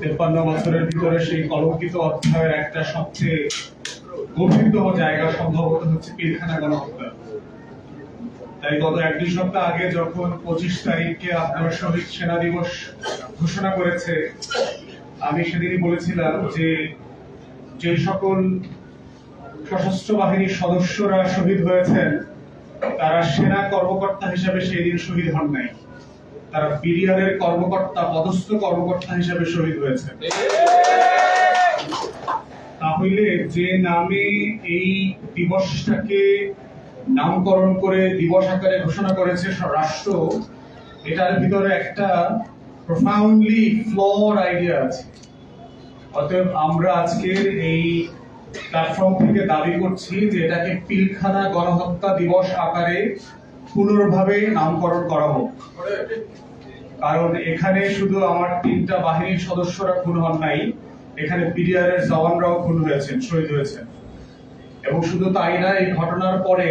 তেপ্পান্ন বছরের ভিতরে সেই কলঙ্কিত অধ্যায়ের একটা সবচেয়ে গভীরতম জায়গা সম্ভবত হচ্ছে পিলখানা গণহত্যা। তাই গত এক দুই সপ্তাহ আগে যখন পঁচিশ তারিখকে আপনার শহীদ সেনা দিবস ঘোষণা করেছে, আমি সেদিনই বলেছিলাম যে যে সকল সশস্ত্র বাহিনীর সদস্যরা শহীদ হয়েছেন, তারা সেনা কর্মকর্তা হিসেবে সেই দিন শহীদ হন নাই। তারা বিডিআরের কর্মকর্তা, পদস্থ কর্মকর্তা হিসেবে শহীদ হয়েছে তাহলে যে নামে এই দিবসটাকে নামকরণ করে দিবস আকারে ঘোষণা করেছে রাষ্ট্র, এটার ভিতরে একটা প্রফাউন্ডলি ফ্লর আইডিয়া আছে। অতএব আমরা আজকের এই প্ল্যাটফর্ম থেকে দাবি করছি যে এটাকে পিলখানা গণহত্যা দিবস আকারে পুনর্ভাবে নামকরণ করা হোক। কারণ এখানে শুধু আমার তিনটা বাহিনীর সদস্যরা খুন হন নাই, এখানে বিডিআর এর জওয়ানরাও খুন হয়েছেন, শহীদ হয়েছেন। এবং শুধু তাই না এই ঘটনার পরে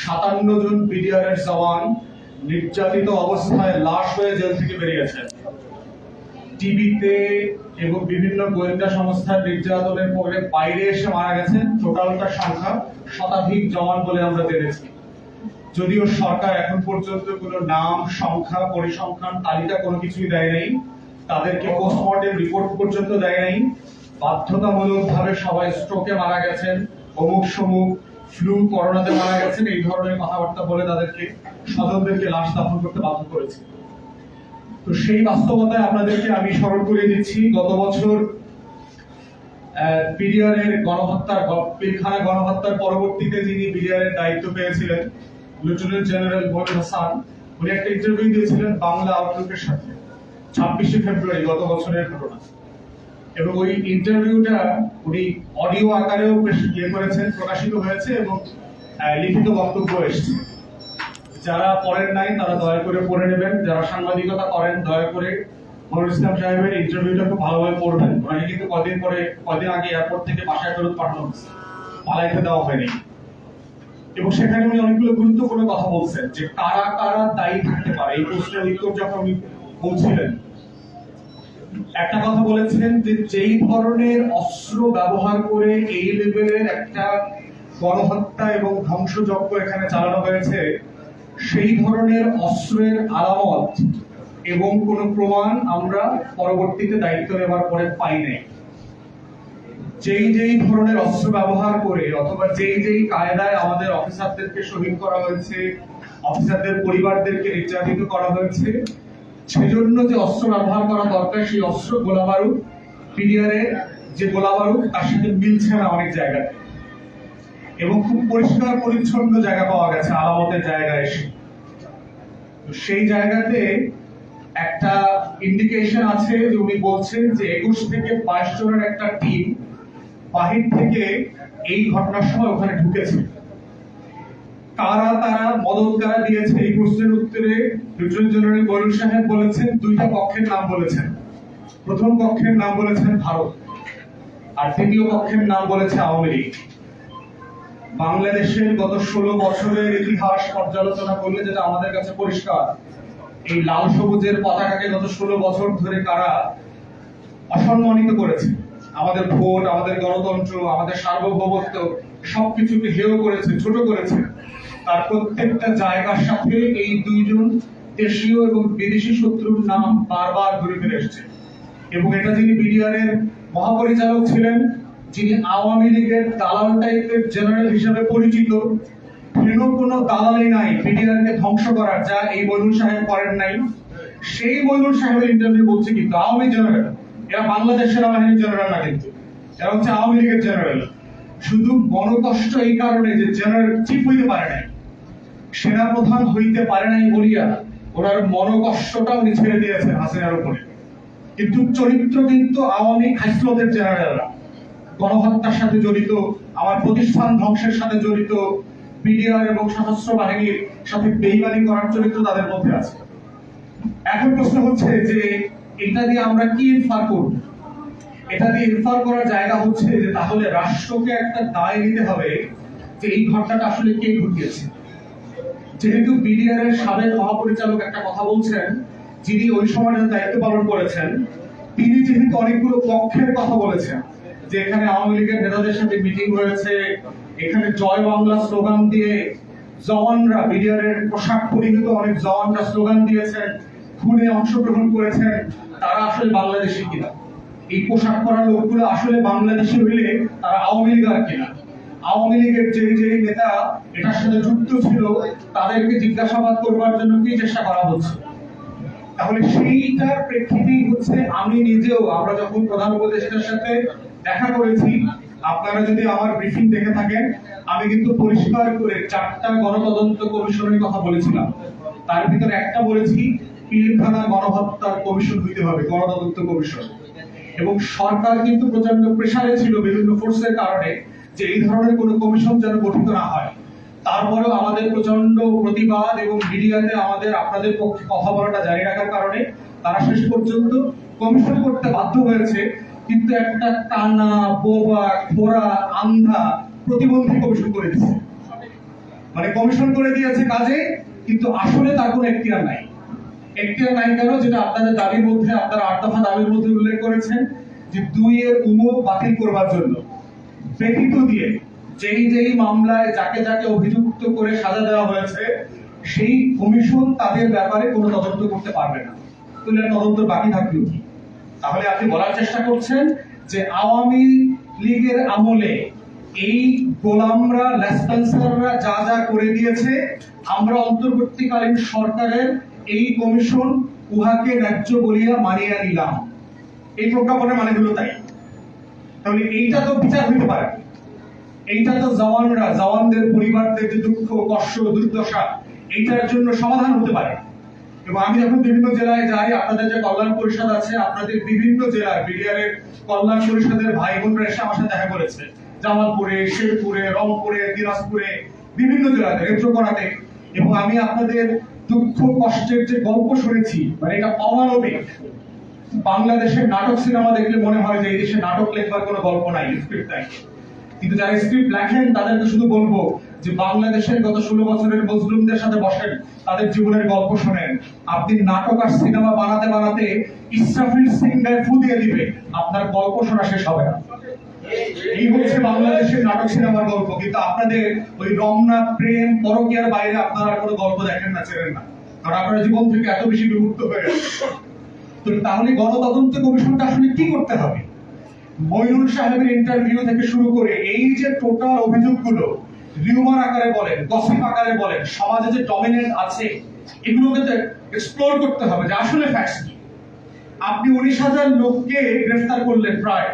সাতান্ন জন বিডিআর এর জওয়ান নির্যাতিত অবস্থায় লাশ হয়ে জেল থেকে বেরিয়েছেন। টিভিতে এবং বিভিন্ন গোয়েন্দা সংস্থার নির্যাতনের পরে বাইরে এসে মারা গেছেন। টোটালটা সংখ্যা শতাধিক জওয়ান বলে আমরা জেনেছি। যদিও সরকার এখন পর্যন্ত কোনো নাম, সংখ্যা, পরিসংখ্যান, তালিকা কোনো কিছুই দেয় নাই। তাদেরকে পোস্টমর্টেম রিপোর্ট পর্যন্ত দেয় নাই। বাধ্যতামূলক ভাবে সবাই স্ট্রোকে মারা গেছেন অমুক সমুক ফ্লু করোনাতে মারা গেছেন, এই ধরনের কথাবার্তা বলে তাদেরকে, স্বজনদেরকে লাশ দাফন করতে বাধ্য করেছে। তো সেই বাস্তবতায় আপনাদেরকে আমি স্মরণ করে দিচ্ছি, গত বছর বিডিআর এর গণহত্যার পিলখানা গণহত্যার পরবর্তীতে যিনি বিডিআর এর দায়িত্ব পেয়েছিলেন লেফটেন্যান্ট জেনারেল মনির হাসান উনি একটা ইন্টারভিউ দিয়েছিলেন বাংলা আউটলুকের সাথে, ছাব্বিশে ফেব্রুয়ারি গত বছরের ঘটনা। এবং ওই ইন্টারভিউটা উনি অডিও আকারেও ইয়ে করেছেন, প্রকাশিত হয়েছে এবং লিখিত বক্তব্য এসেছে। যারা পড়েন নাই, তারা দয়া করে পড়ে নেবেন। যারা সাংবাদিকতা করেন, দয়া করে মনির ইসলাম সাহেবের ইন্টারভিউটা খুব ভালোভাবে পড়বেন। কিন্তু কদিন পরে, কদিন আগে এয়ারপোর্ট থেকে বাসায় ফেরত পাঠানো হয়েছে। পালাইতে দেওয়া হয়নি। এবং সেখানে উনি অনেকগুলো গুরুত্বপূর্ণ কথা বলছেন যে কারা কারা দায়ী থাকতে পারে। এই প্রশ্নের উত্তর যখন উনি বলছিলেন, একটা কথা বলেছিলেন যে যেই ধরনের অস্ত্র ব্যবহার করে এই লেভেলের একটা গণহত্যা এবং ধ্বংসযজ্ঞ এখানে চালানো হয়েছে, সেই ধরনের অস্ত্রের আলামত এবং কোনো প্রমাণ আমরা পরবর্তীতে দায়িত্ব নেওয়ার পরে পাই নাই। যেই যেই ধরনের অস্ত্র ব্যবহার করে অথবা যেই যেই কায়দায় আমাদের অফিসারদেরকে শহীদ করা হয়েছে, অফিসারদের পরিবারদেরকে নির্যাতিত করা হয়েছে, সেজন্য যে অস্ত্র ব্যবহার করা দরকার, সেই অস্ত্র গোলা বারুদ পিডিআরে যে গোলা বারুদ তার সাথে মিলছে না অনেক জায়গাতে এবং খুব পরিষ্কার পরিচ্ছন্ন জায়গা পাওয়া গেছে, আলামতের জায়গায় এসে। সেই জায়গাতে একটা ইন্ডিকেশন আছে যে উনি বলছেন যে একুশ থেকে বাইশ জনের একটা টিম বাহির থেকে এই ঘটনার সময় ওখানে ঢুকেছে। কারা তারা মদত কারা দিয়েছে এই প্রশ্নের উত্তরে লেফটেন্যান্ট জেনারেল গোয়েল সাহেব বলেছেন, দুইটা পক্ষের নাম বলেছেন। প্রথম পক্ষের নাম বলেছেন ভারত, আর দ্বিতীয় পক্ষের নাম বলেছে আওয়ামী লীগ। বাংলাদেশের গত ষোলো বছরের ইতিহাস পর্যালোচনা করলে যেটা আমাদের কাছে পরিষ্কার, এই লাল সবুজের পতাকাকে গত ষোলো বছর ধরে কারা অসম্মানিত করেছে। আমাদের ভোট, আমাদের গণতন্ত্র, আমাদের সার্বভৌমত্ব, সবকিছুকে হেয় করেছে, ছোট করেছে। তার প্রত্যেকটা জায়গার সাথে এই দুইজন দেশীয় এবং বিদেশি শত্রুর নাম বারবার ঘুরে ফিরে এসেছে। এবং এটা যিনি বিডিআর এর মহাপরিচালক ছিলেন, যিনি আওয়ামী লীগের দালাল টাইপের জেনারেল হিসেবে পরিচিত কেন কোনো দালালি নাই বিডিআর কে ধ্বংস করার, যা এই মইনুল সাহেব করেন নাই। সেই মইনুল সাহেবের ইন্টারভিউ বলছে কিন্তু আওয়ামী জেনারেল। এরা বাংলাদেশ সেনাবাহিনীর জেনারেল না কিন্তু। এরা হচ্ছে আওয়ামী লীগের জেনারেল শুধু মনকষ্ট এই কারণে যে জেনারেল চিফ হইতে পারে নাই। সেনা প্রধান হইতে পারে নাই বলিয়া ওনার মনকষ্টটা উনি ছেড়ে দিয়েছেন হাসিনার উপরে। কিন্তু চরিত্র কিন্তু আওয়ামী খাইসলতের জেনারেলরা গণহত্যার সাথে জড়িত, আমার প্রতিষ্ঠান ধ্বংসের সাথে জড়িত, বিডিআর এবং সশস্ত্র বাহিনীর সাথে বেইমানি করার চরিত্র তাদের মধ্যে আছে। এখন প্রশ্ন হচ্ছে যে এটা দিয়ে আমরা কি ইনফার করব? এটা দিয়ে ইনফার করার জায়গা হচ্ছে যে তাহলে রাষ্ট্রকে একটা দায় নিতে হবে যে এই ঘটনাটা আসলে কে ঘটিয়েছে যেহেতু বিডিআর এর সাবেক মহাপরিচালক একটা কথা বলছেন, যিনি ওই সময় দায়িত্ব পালন করেছেন, তিনি যেহেতু অনেকগুলো পক্ষের কথা বলেছেন, যে এখানে আওয়ামী লীগের নেতাদের সাথে মিটিং হয়েছে, এখানে জয় বাংলা স্লোগান দিয়ে জওয়ানরা বিডিআর এর পোশাক পরিহিত অনেক জওয়ানরা স্লোগান দিয়েছেন খুনে অংশগ্রহণ করেছেন, তারা আসলে বাংলাদেশি কিনা? এই পোশাক পরা লোকগুলো আসলে বাংলাদেশি হইলে তারা আওয়ামী লীগ আর কিনা? আওয়ামী লীগের যে যে নেতা এটার সাথে যুক্ত ছিল, তাদেরকে জিজ্ঞাসাবাদ করবার জন্য কি চেষ্টা করা হচ্ছে? তাহলে সেইটার প্রেক্ষিতেই হচ্ছে, আমি নিজেও, আমরা যখন প্রধান উপদেষ্টার সাথে দেখা করেছি, আপনারা যদি আমার ব্রিফিং দেখে থাকেন, আমি কিন্তু পরিষ্কার করে চারটা গণতদন্ত কমিশনের কথা বলেছিলাম। তার ভিতরে একটা বলেছি পিলখানা গণহত্যার কমিশন হইতে হবে, গণতদন্ত কমিশন। এবং সরকার কিন্তু প্রচণ্ড প্রেসারে ছিল বিভিন্ন ফোর্সের কারণে যে এই ধরনের কোনো কমিশন যেন গঠিত না হয়। তারপরেও আমাদের প্রচণ্ড প্রতিবাদ এবং মিডিয়াতে আমাদের, আপনাদের পক্ষে কথা বলাটা জারি রাখার কারণে তারা শেষ পর্যন্ত কমিশন করতে বাধ্য হয়েছে। কিন্তু একটা টানা, বোবা খোরা আন্ধা প্রতিবন্ধী কমিশন করে দিয়েছে। মানে কমিশন করে দিয়েছে কাজে, কিন্তু আসলে তার কোনো এখতিয়ার নাই। এখতিয়ার নাই কেন? যেটা আপনাদের দাবির মধ্যে, আপনারা আট দফা দাবির মধ্যে উল্লেখ করেছেন যে দুই এর উমো বাতিল করবার জন্য। ব্যতীত দিয়ে যেই যেই মামলায় যাকে যাকে অভিযুক্ত করে সাজা দেওয়া হয়েছে, সেই কমিশন তাদের ব্যাপারে কোনো তদন্ত করতে পারবে না। তাহলে তদন্ত বাকি থাকল কি? তাহলে আপনি বলার চেষ্টা করছেন যে আওয়ামী লীগের আমলে এই গোলামরা, লেসপেন্সাররা যা যা করে দিয়েছে, আমরা অন্তর্বর্তীকালীন সরকারের এই কমিশন উহাকে ন্যায্য বলিয়া মানিয়া নিলাম। এই প্রজ্ঞাপনের মানে হলো তাই। তাহলে এইটা তো বিচার হইতে পারে। এইটা তো জওয়ানরা, জওয়ানদের পরিবারদের যে দুঃখ, কষ্ট, দুর্দশা, এইটার জন্য সমাধান হতে পারে। এবং আমি যখন বিভিন্ন জেলায় যাই, আপনাদের যে কল্যাণ পরিষদ আছে, আপনাদের বিভিন্ন জেলায় বিডিআর এর কল্যাণ পরিষদের ভাই বোনরা এসে আমার সাথে দেখা করেছে। জামালপুরে, শেরপুরে, রংপুরে, দিনাজপুরে, বিভিন্ন জেলাতে, নেত্রকোনাতে। এবং আমি আপনাদের দুঃখ, কষ্টের যে গল্প শুনেছি মানে এটা অমানবিক বাংলাদেশের নাটক সিনেমা দেখলে মনে হয় যে এই দেশে নাটক লেখবার কোনো গল্প নাই স্ক্রিপ্ট নাই। কিন্তু যারা স্ক্রিপ্ট লেখেন তাদেরকে শুধু বলব যে বাংলাদেশের গত ষোলো বছরের মজলুমদের সাথে বসেন, তাদের জীবনের গল্প শোনেন। আপনি নাটক আর সিনেমা বানাতে বানাতে ইসরাফিল সিং গায়ে ফু দিয়ে দিবে, আপনার গল্প শোনা শেষ হবে না। এই হচ্ছে বাংলাদেশের নাটক সিনেমার গল্প, কিন্তু আপনাদের ওই রমনা, প্রেম, পরকিয়ার বাইরে আপনারা কোনো গল্প দেখেন না, চেনেন না। কারণ আপনারা জীবন থেকে এত বেশি বিমুক্ত হয়ে তো তাহলে গণতদন্ত কমিশনটা আসলে কি করতে হবে? মইনুল সাহেবের ইন্টারভিউ থেকে শুরু করে এই যে টোটাল অভিযোগগুলো রিউমার আকারে বলেন গসিপ আকারে বলেন, সমাজে যে ডমিনেন্ট আছে, এগুলোকে তো এক্সপ্লোর করতে হবে, যে আসলে ফ্যাক্টস কি? আপনি উনিশ হাজার লোককে গ্রেফতার করলেন প্রায়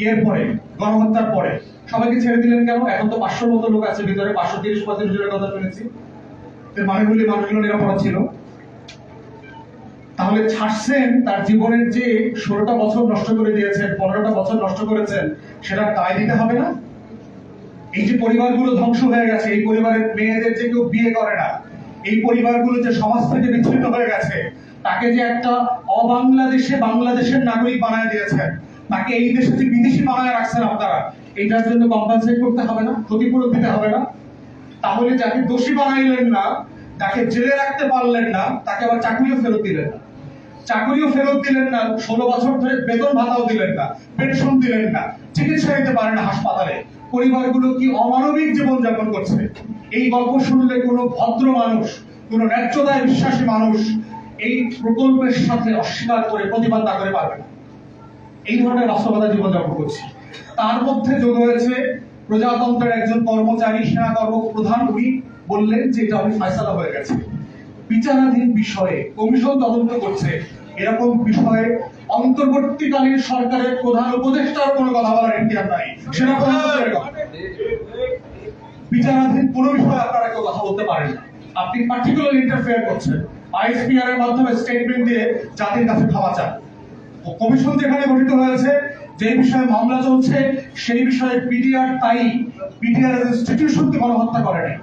ইয়ের পরে, গণহত্যার পরে। সবাইকে ছেড়ে দিলেন কেন? এখন তো পাঁচশোর মতো লোক আছে, ভিতরে পাঁচশো তিরিশ পঁয়ত্রিশ জনের কথা শুনেছি। এর মানে হলে মানুষগুলো নিরাপরাধ ছিল। তাহলে ছাড়ছেন তার জীবনের যে ষোলোটা বছর নষ্ট করে দিয়েছেন, পনেরোটা বছর নষ্ট করেছেন, সেটা দায় দিতে হবে না? এই যে পরিবারগুলো ধ্বংস হয়ে গেছে, এই পরিবারের মেয়েদের যে কেউ বিয়ে করে না, এই পরিবারগুলো যে সমাজ থেকে বিচ্ছিন্ন হয়ে গেছে, তাকে যে একটা অবাংলাদেশে বাংলাদেশের নাগরিক বানায় দিয়েছেন, তাকে এই দেশে যে বিদেশি বানায় রাখছেন আপনারা, এইটার জন্য কম্পানসেট করতে হবে না? ক্ষতিপূরণ দিতে হবে না? তাহলে যাকে দোষী বানাইলেন না তাকে জেলে রাখতে পারলেন না, তাকে আবার চাকরিও ফেরত দিলেন না। চাকরিও ফেরত দিলেন না, ষোলো বছর ধরে বেতন ভাতাও দিলেন না, পেনশন দিলেন না, চিকিৎসা দিতে পারে না হাসপাতালে। পরিবারগুলো কি অমানবিক জীবন যাপন করছে? এই গল্প শুনলে কোনো ভদ্র মানুষ, কোনো ন্যায্যতায় বিশ্বাসী মানুষ এই প্রকল্পের সাথে অস্বীকার করে প্রতিবাদ না করে পারবে না। এই ধরনের বাস্তবতা জীবনযাপন করছি। তার মধ্যে যোগ হয়েছে প্রজাতন্ত্রের একজন কর্মচারী, সেনা কর্ম প্রধান উনি বললেন যে এটা আমি ফয়সালা হয়ে গেছে। বিচারাধীন বিষয়ে কমিশন তদন্ত করছে। এরকম বিষয়ে অন্তর্বর্তীকালীন সরকারের প্রধান উপদেষ্টার কোনো কথা বলার ইতিহাস নাই। কথা। বিচারাধীন কোনো বিষয়ে আপনারা কেউ কথা বলতে পারেন আপনি পার্টিকুলার ইন্টারফেয়ার করছেন। এর মাধ্যমে স্টেটমেন্ট দিয়ে জাতির কাছে চান। কমিশন যেখানে গঠিত হয়েছে যে বিষয়ে মামলা চলছে, সেই বিষয়ে পিডিআর তাই পিডিআর ইনস্টিটিউশনকে গণহত্যা করে নাই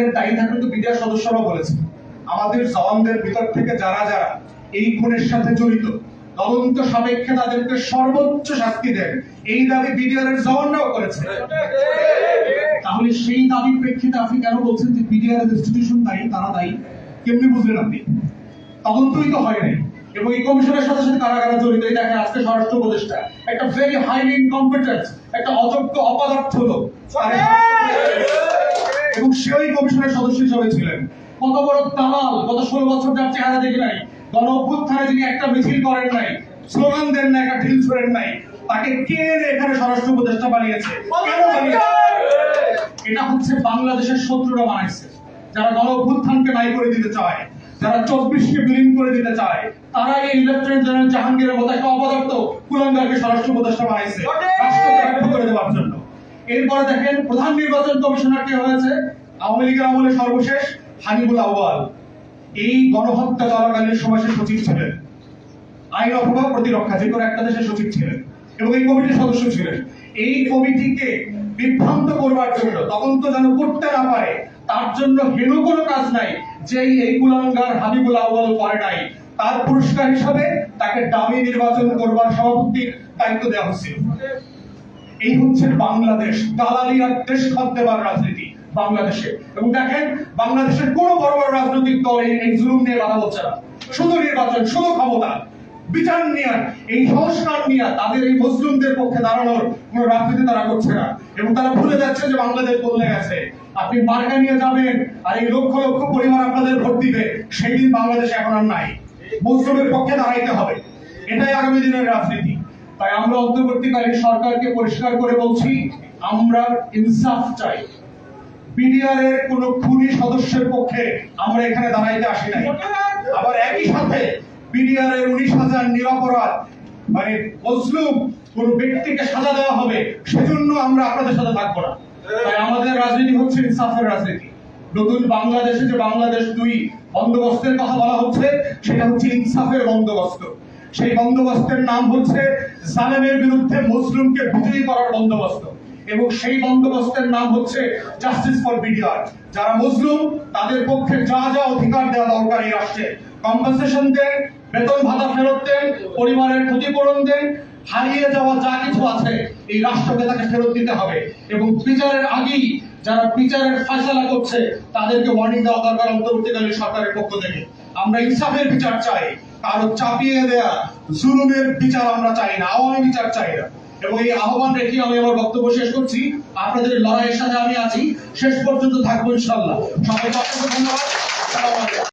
এর দায়ী থাকলে তো পিডিআর সদস্যরাও বলেছে। আমাদের জওয়ানদের ভিতর থেকে যারা যারা এই খুনের সাথে জড়িত তদন্ত সাপেক্ষে তাদেরকে সর্বোচ্চ শাস্তি দেন। এই দাবি বিডিআর এর জওয়ানরাও করেছে। তাহলে সেই দাবির প্রেক্ষিতে আপনি কেন বলছেন যে বিডিআর ইনস্টিটিউশন দায়ী তারা দায়ী? কেমনি বুঝলেন আপনি? তদন্তই তো হয় নাই। এবং এই কমিশনের সাথে সাথে কারা কারা জড়িত এই দেখেন আজকে স্বরাষ্ট্র উপদেষ্টা একটা ভেরি হাইলি ইনকম্পিটেন্ট একটা অযোগ্য অপদার্থ লোক। এবং সে ওই কমিশনের সদস্য হিসেবে ছিলেন। কত বড় দালাল গত ষোলো বছর যার চেহারা দেখি নাই। গণ অভ্যুত্থানে যিনি একটা মিছিল করেন নাই স্লোগান দেন না একটা ঢিল ছোড়েন নাই তাকে কে এখানে স্বরাষ্ট্র উপদেষ্টা বানিয়েছে? এটা হচ্ছে বাংলাদেশের শত্রুরা বানাইছে। যারা গণ অভ্যুত্থানকে নাই করে দিতে চায় যারা চব্বিশকে বিলীন করে দিতে চায় তারা এই লেফটেন্যান্ট জেনারেল জাহাঙ্গীরের মতো একটা অপদার্থ কুলাঙ্গারকে স্বরাষ্ট্র উপদেষ্টা বানাইছে রাষ্ট্রকে রক্ষা করে দেওয়ার জন্য। এরপরে দেখেন প্রধান নির্বাচন কমিশনার কে হয়েছে? আওয়ামী লীগের আমলে সর্বশেষ হানিবুল আউয়াল, এই গণহত্যা চলাকালীন সময় সে সচিব ছিলেন। আইন অথবা প্রতিরক্ষা, যে কোনো একটা দেশের সচিব ছিলেন এবং এই কমিটির সদস্য ছিলেন। এই কমিটিকে বিভ্রান্ত করবার জন্য, তখন তো যেন করতে না পারে, তার জন্য হেন কোনো কাজ নাই যে এই কুলাঙ্গার হাবিবুল আউয়াল করে নাই। তার পুরস্কার হিসাবে তাকে দামি নির্বাচন করবার সভাপতির দায়িত্ব দেওয়া হয়েছিল এই হচ্ছে বাংলাদেশ দালালি আর দেশ খাত রাজনীতি। বাংলাদেশে। এবং দেখেন, বাংলাদেশের কোনো বড় বড় রাজনৈতিক দল এই জুলুম নিয়ে কথা বলছে না। শুধু নির্বাচন, শুধু ক্ষমতা। বিচার নিয়ে, এই সংস্কার নিয়ে তাদের এই মুসলিমদের পক্ষে দাঁড়ানোর কোনো রাজনীতি তারা করছে না। এবং তারা ভুলে যাচ্ছে যে বাংলাদেশ বদলে গেছে। আপনি মার্কা নিয়ে যাবেন, আর এই লক্ষ লক্ষ পরিবার আপনাদের ভোট দিবে, সেই দিন বাংলাদেশ এখন আর নাই। মুসলিমের পক্ষে দাঁড়াইতে হবে। এটাই আগামী দিনের রাজনীতি। তাই আমরা অন্তর্বর্তীকালীন সরকারকে পরিষ্কার করে বলছি, আমরা ইনসাফ চাই। বিডিআর এর কোন খুনি সদস্যের পক্ষে আমরা এখানে দাঁড়াইতে আসি নাই। আবার একই সাথে বিডিআর এর উনিশ হাজার নিরপরাধ মানে মজলুম কোন ব্যক্তিকে সাজা দেওয়া হবে, সেজন্য আমরা আপনাদের সাথে থাকব না। তাই আমাদের রাজনীতি হচ্ছে ইনসাফের রাজনীতি। নতুন বাংলাদেশে যে বাংলাদেশ দুই বন্দোবস্তের কথা বলা হচ্ছে, সেটা হচ্ছে ইনসাফের বন্দোবস্ত। সেই বন্দোবস্তের নাম হচ্ছে জালেমের বিরুদ্ধে মুসলিমকে বিজয়ী করার বন্দোবস্ত। এবং সেই বন্দোবস্তের নাম হচ্ছে জাস্টিস ফর বিডিআর যারা মুসলিম, তাদের পক্ষে যা যা অধিকার দেওয়া দরকার এই রাষ্ট্রে। কম্পেনসেশন দেন বেতন ভাতা ফেরত দেন পরিবারের ক্ষতিপূরণ দেন হারিয়ে যাওয়া যা কিছু আছে, এই রাষ্ট্রকে তাকে ফেরত দিতে হবে। এবং বিচারের আগেই যারা বিচারের ফয়সালা করছে, তাদেরকে ওয়ার্নিং দেওয়া দরকার অন্তর্বর্তীকালীন সরকারের পক্ষ থেকে। আমরা ইনসাফের বিচার চাই, কারও চাপিয়ে দেয়া জুলুমের বিচার আমরা চাই না, আওয়ামী বিচার চাই না। এবং এই আহ্বান রেখে আমি আমার বক্তব্য শেষ করছি। আপনাদের লড়াইয়ের সাথে আমি আছি। শেষ পর্যন্ত থাকব ইনশাল্লাহ সবাইকে অসংখ্য ধন্যবাদ।